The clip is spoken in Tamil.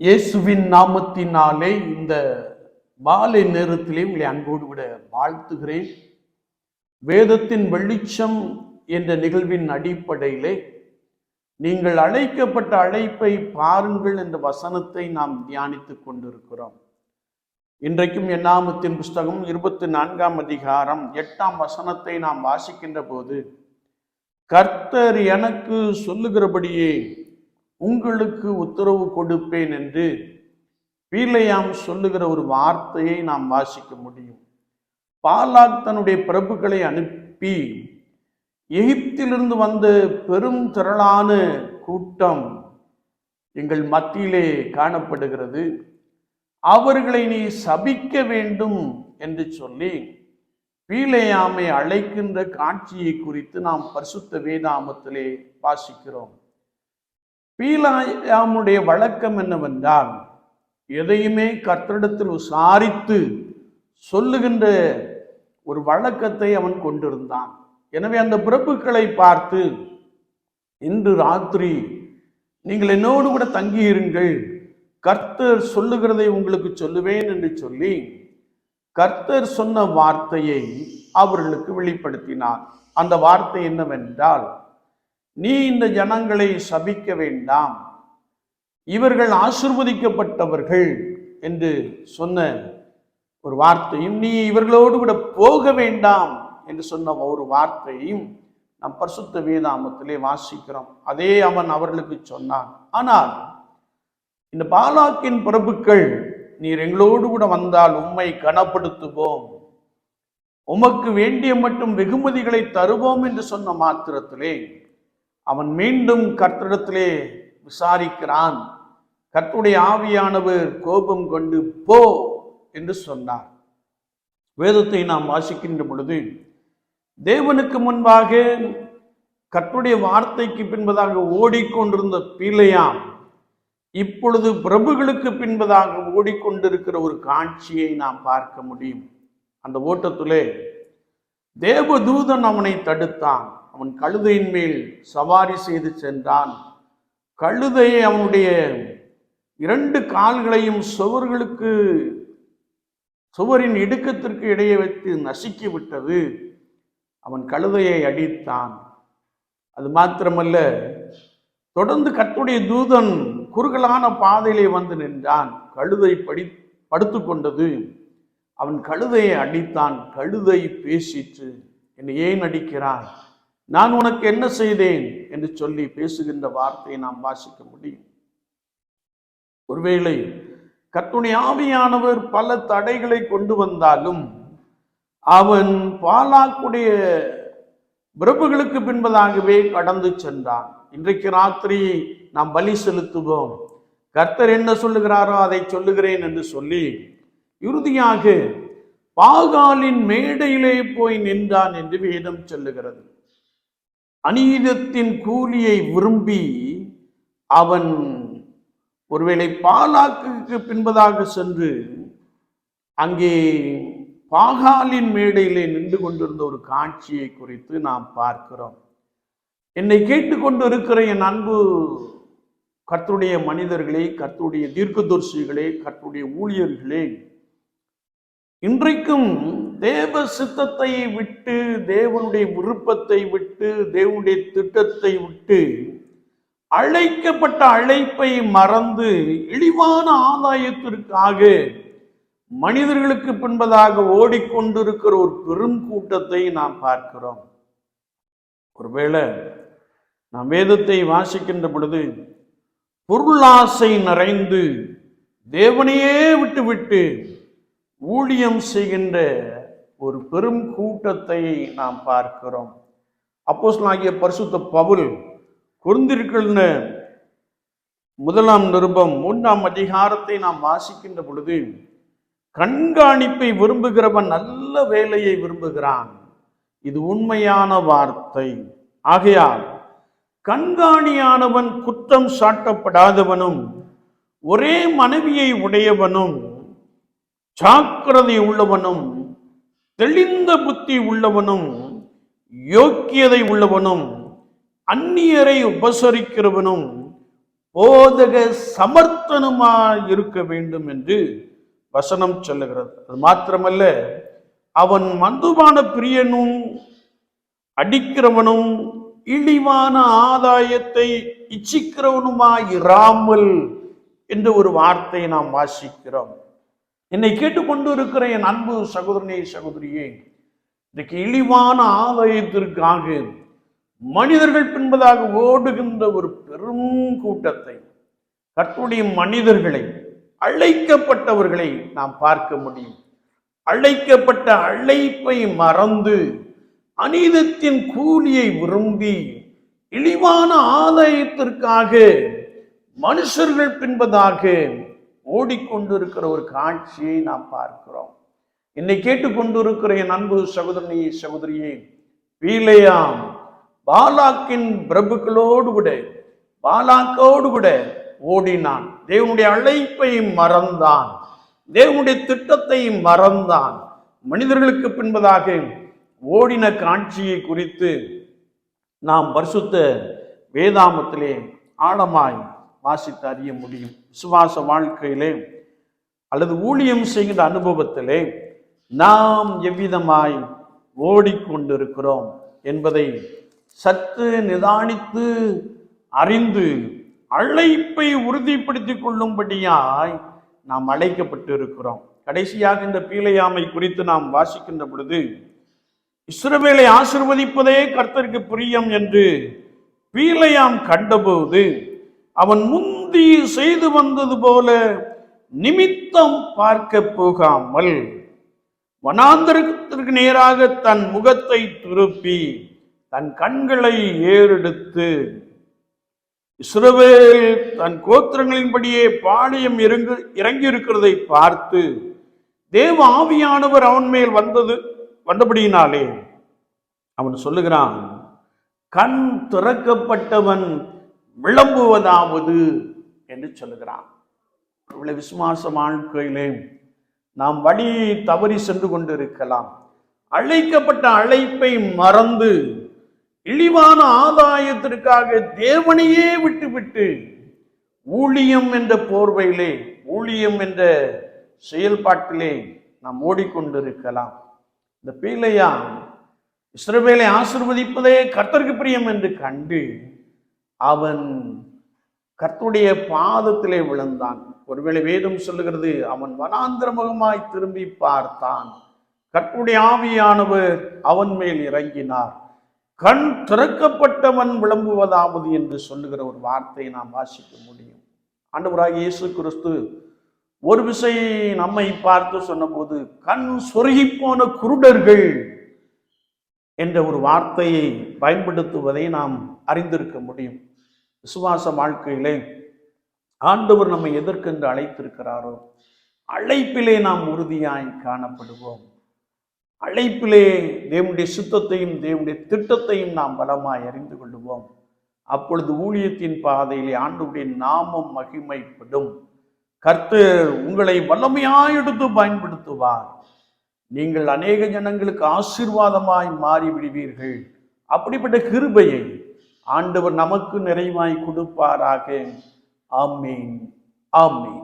இயேசுவின் நாமத்தினாலே இந்த மாலை நேரத்திலே உங்களை அன்போடு விட வாழ்த்துகிறேன். வேதத்தின் வெளிச்சம் என்ற நிகழ்வின் அடிப்படையிலே நீங்கள் அழைக்கப்பட்ட அழைப்பை பாருங்கள் என்ற வசனத்தை நாம் தியானித்துக் கொண்டிருக்கிறோம். இன்றைக்கும் எண்ணாமத்தின் புஸ்தகம் இருபத்தி நான்காம் அதிகாரம் எட்டாம் வசனத்தை நாம் வாசிக்கின்ற போது கர்த்தர் எனக்கு சொல்லுகிறபடியே உங்களுக்கு உத்தரவு கொடுப்பேன் என்று பீலையாம் சொல்லுகிற ஒரு வார்த்தையை நாம் வாசிக்க முடியும். பாலாக் தன்னுடைய பிரபுக்களை அனுப்பி எகிப்திலிருந்து வந்த பெரும் திரளான கூட்டம் எங்கள் மத்தியிலே காணப்படுகிறது. அவர்களை நீ சபிக்க வேண்டும் என்று சொல்லி பீலையாமை அழைக்கின்ற காட்சியை குறித்து நாம் பரிசுத்த வேதாமத்திலே வாசிக்கிறோம். பீலாயாமுடைய வழக்கம் என்னவென்றால் எதையுமே கர்த்தரிடத்தில் விசாரித்து சொல்லுகின்ற ஒரு வழக்கத்தை அவன் கொண்டிருந்தான். எனவே அந்த பிரபுக்களை பார்த்து இன்று ராத்திரி நீங்கள் என்னோடு கூட தங்கியிருங்கள் கர்த்தர் சொல்லுகிறதை உங்களுக்கு சொல்லுவேன் என்று சொல்லி கர்த்தர் சொன்ன வார்த்தையை அவர்களுக்கு வெளிப்படுத்தினார். அந்த வார்த்தை என்னவென்றால் நீ இந்த ஜனங்களை சபிக்க வேண்டாம். இவர்கள் ஆசிர்வதிக்கப்பட்டவர்கள் என்று சொன்ன ஒரு வார்த்தையும் நீ இவர்களோடு கூட போக வேண்டாம் என்று சொன்ன ஒரு வார்த்தையும் நாம் பரிசுத்த வேதாமத்திலே வாசிக்கிறோம். அதே அவன் அவர்களுக்கு சொன்னான். ஆனால் இந்த பாலாக்கின் பிரபுக்கள் நீர் எங்களோடு கூட வந்தால் உம்மை கனப்படுத்துவோம். உமக்கு வேண்டிய மட்டும் வெகுமதிகளை தருவோம் என்று சொன்ன மாத்திரத்திலே அவன் மீண்டும் கர்த்தரிடத்திலே விசாரிக்கிறான். கர்த்துடைய ஆவியானவர் கோபம் கொண்டு போ என்று சொன்னார். வேதத்தை நாம் வாசிக்கின்ற பொழுது தேவனுக்கு முன்பாக கர்த்துடைய வார்த்தைக்கு பின்பதாக ஓடிக்கொண்டிருந்த பீலையாம் இப்பொழுது பிரபுகளுக்கு பின்பதாக ஓடிக்கொண்டிருக்கிற ஒரு காட்சியை நாம் பார்க்க முடியும். அந்த ஓட்டத்திலே தேவதூதன் அவனை தடுத்தான். அவன் கழுதையின் மேல் சவாரி செய்து சென்றான். கழுதையை அவனுடைய இரண்டு கால்களையும் சுவர்களுக்கு சுவரின் இடுக்கத்திற்கு இடையே வைத்து நசுக்கி விட்டது. அவன் கழுதையை அடித்தான். அது மாத்திரமல்ல தொடர்ந்து கத்துடைய தூதன் குறுகலான பாதையிலே வந்து நின்றான். கழுதை படி படுத்து கொண்டது. அவன் கழுதையை அடித்தான். கழுதை பேசிற்று என்னை ஏன் அடிக்கிறான் நான் உனக்கு என்ன செய்தேன்? என்று சொல்லி பேசுகின்ற வார்த்தையை நாம் வாசிக்க முடியும். ஒருவேளை கத்துடைய ஆவியானவர் பல தடைகளை கொண்டு வந்தாலும் அவன் பாலாக்குடைய பிரபுகளுக்கு பின்பதாகவே கடந்து சென்றான். இன்றைக்கு ராத்திரி நாம் பலி செலுத்துவோம். கர்த்தர் என்ன சொல்லுகிறாரோ அதை சொல்லுகிறேன் என்று சொல்லி இறுதியாக பாகாலின் மேடையிலே போய் நின்றான் என்று வேதம் சொல்லுகிறது. அநீதத்தின் கூலியை விரும்பி அவன் ஒருவேளை பாலாக்குக்கு பின்பதாக சென்று அங்கே பாகாலின் மேடையிலே நின்று கொண்டிருந்த ஒரு காட்சியை குறித்து நாம் பார்க்கிறோம். என்னை கேட்டுக்கொண்டு இருக்கிற என் அன்பு கர்த்துடைய மனிதர்களே கர்த்துடைய தீர்க்கதர்சிகளே கர்த்துடைய ஊழியர்களே இன்றைக்கும் தேவ சித்தத்தை விட்டு தேவனுடைய விருப்பத்தை விட்டு தேவனுடைய திட்டத்தை விட்டு அழைக்கப்பட்ட அழைப்பை மறந்து இழிவான ஆதாயத்திற்காக மனிதர்களுக்கு பின்பதாக ஓடிக்கொண்டிருக்கிற ஒரு பெரும் கூட்டத்தை நாம் பார்க்கிறோம். ஒருவேளை நாம் வேதத்தை வாசிக்கின்ற பொழுது பொருளாசை நிறைந்து தேவனையே விட்டுவிட்டு ஊழியம் செய்கின்ற ஒரு பெரும் கூட்டத்தை நாம் பார்க்கிறோம். அப்போஸ்தலனாகிய பரிசுத்த பவுல் குருந்திருக்கின்ற முதலாம் நிருபம் மூன்றாம் அதிகாரத்தை நாம் வாசிக்கின்ற பொழுது கண்காணிப்பை விரும்புகிறவன் நல்ல வேலையை விரும்புகிறான். இது உண்மையான வார்த்தை. ஆகையால் கண்காணியானவன் குற்றம் சாட்டப்படாதவனும் ஒரே மனைவியை உடையவனும் ஜாக்கிரதை உள்ளவனும் தெளிந்த புத்தி உள்ளவனும் யோக்கியதை உள்ளவனும் அந்நியரை உபசரிக்கிறவனும் போதக சமர்த்தனுமாய் இருக்க வேண்டும் என்று வசனம் சொல்லுகிறது. அது மாத்திரமல்ல அவன் மதுபான பிரியனும் அடிக்கிறவனும் இழிவான ஆதாயத்தை இச்சிக்கிறவனுமாய் இராமல் என்ற ஒரு வார்த்தையை நாம் வாசிக்கிறோம். என்னை கேட்டுக்கொண்டு இருக்கிற என் அன்பு சகோதரனே சகோதரியே இன்றைக்கு இழிவான ஆலயத்திற்காக மனிதர்கள் பின்பதாக ஓடுகின்ற ஒரு பெரும் கூட்டத்தை கர்த்தருடைய மனிதர்களை அழைக்கப்பட்டவர்களை நாம் பார்க்க முடியும். அழைக்கப்பட்ட அழைப்பை மறந்து அநீதத்தின் கூலியை விரும்பி இழிவான ஆதாயத்திற்காக மனுஷர்கள் பின்பதாக ஓடிக்கொண்டிருக்கிற ஒரு காட்சியை நாம் பார்க்கிறோம். என்னை கேட்டுக்கொண்டிருக்கிற என் அன்பு சகோதரனே சகோதரியே பீலையாம் பாலாக்கின் பிரபுக்களோடு கூட பாலாக்கோடு கூட ஓடினான். தேவனுடைய அழைப்பை மறந்தான். தேவனுடைய திட்டத்தை மறந்தான். மனிதர்களுக்கு பின்பதாக ஓடின காட்சியை குறித்து நாம் பரிசுத்த வேதாமத்திலே ஆழமாய் வாசித்து அறிய முடியும். விசுவாச வாழ்க்கையிலே அல்லது ஊழியம் செய்கின்ற அனுபவத்திலே நாம் எவ்விதமாய் ஓடிக்கொண்டிருக்கிறோம் என்பதை சற்று நிதானித்து அறிந்து அழைப்பை உறுதிப்படுத்திக் கொள்ளும்படியாய் நாம் அழைக்கப்பட்டு இருக்கிறோம் கடைசியாக இந்த பீலையாமை குறித்து நாம் வாசிக்கின்ற பொழுது இஸ்ரவேலை ஆசிர்வதிப்பதே கர்த்தருக்கு பிரியம் என்று பீலையாம் கண்டபோது அவன் முந்தி செய்து வந்தது போல நிமித்தம் பார்க்க போகாமல் வனாந்தரத்திற்கு நேராக தன் முகத்தை திருப்பி தன் கண்களை ஏறெடுத்து இஸ்ரவேல் தன் கோத்திரங்களின்படியே பாளையம் இறங்கு இறங்கி இருக்கிறதை பார்த்து தேவ ஆவியானவர் அவன் மேல் வந்தது வந்தபடியினாலே அவன் சொல்லுகிறான் கண் திறக்கப்பட்டவன் விளம்புவதாவது என்று சொல்லுகிறான் இவ்வளவு விசுவாச வாழ்க்கையிலே நாம் வழி தவறி சென்று கொண்டிருக்கலாம். அழைக்கப்பட்ட அழைப்பை மறந்து இழிவான ஆதாயத்திற்காக தேவனையே விட்டுவிட்டு ஊழியம் என்ற போர்வையிலே ஊழியம் என்ற செயல்பாட்டிலே நாம் ஓடிக்கொண்டிருக்கலாம். இந்த பீலையா இஸ்ரவேலை ஆசிர்வதிப்பதே கர்த்தருக்கு பிரியம் என்று கண்டு அவன் கர்த்துடைய பாதத்திலே விழுந்தான். ஒருவேளை வேதம் சொல்லுகிறது அவன் வனாந்திரமுகமாய் திரும்பி பார்த்தான். கர்த்துடைய ஆவியானவர் அவன் மேல் இறங்கினார். கண் திறக்கப்பட்டவன் விளம்புவதாவது என்று சொல்லுகிற ஒரு வார்த்தையை நாம் வாசிக்க முடியும். ஆண்டவராக இயேசு கிறிஸ்து ஒரு விசை நம்மை பார்த்து சொன்னபோது கண் சொருகி போன குருடர்கள் என்ற ஒரு வார்த்தையை பயன்படுத்துவதை நாம் அறிந்திருக்க முடியும். விசுவாச வாழ்க்கையிலே ஆண்டவர் நம்மை எதற்கென்று அழைத்திருக்கிறாரோ அழைப்பிலே நாம் உறுதியாய் காணப்படுவோம். அழைப்பிலே தேவனுடைய சுத்தத்தையும் தேவனுடைய திட்டத்தையும் நாம் பலமாய் அறிந்து கொள்வோம் அப்பொழுது ஊழியத்தின் பாதையிலே ஆண்டவருடைய நாமம் மகிமைப்படும். கர்த்தர் உங்களை வல்லமையாய் எடுத்து பயன்படுத்துவார். நீங்கள் அநேக ஜனங்களுக்கு ஆசீர்வாதமாய் மாறி விடுவீர்கள் அப்படிப்பட்ட கிருபையை ஆண்டவர் நமக்கு நிறைவாய் கொடுப்பாராக. ஆமீன். ஆமீன்.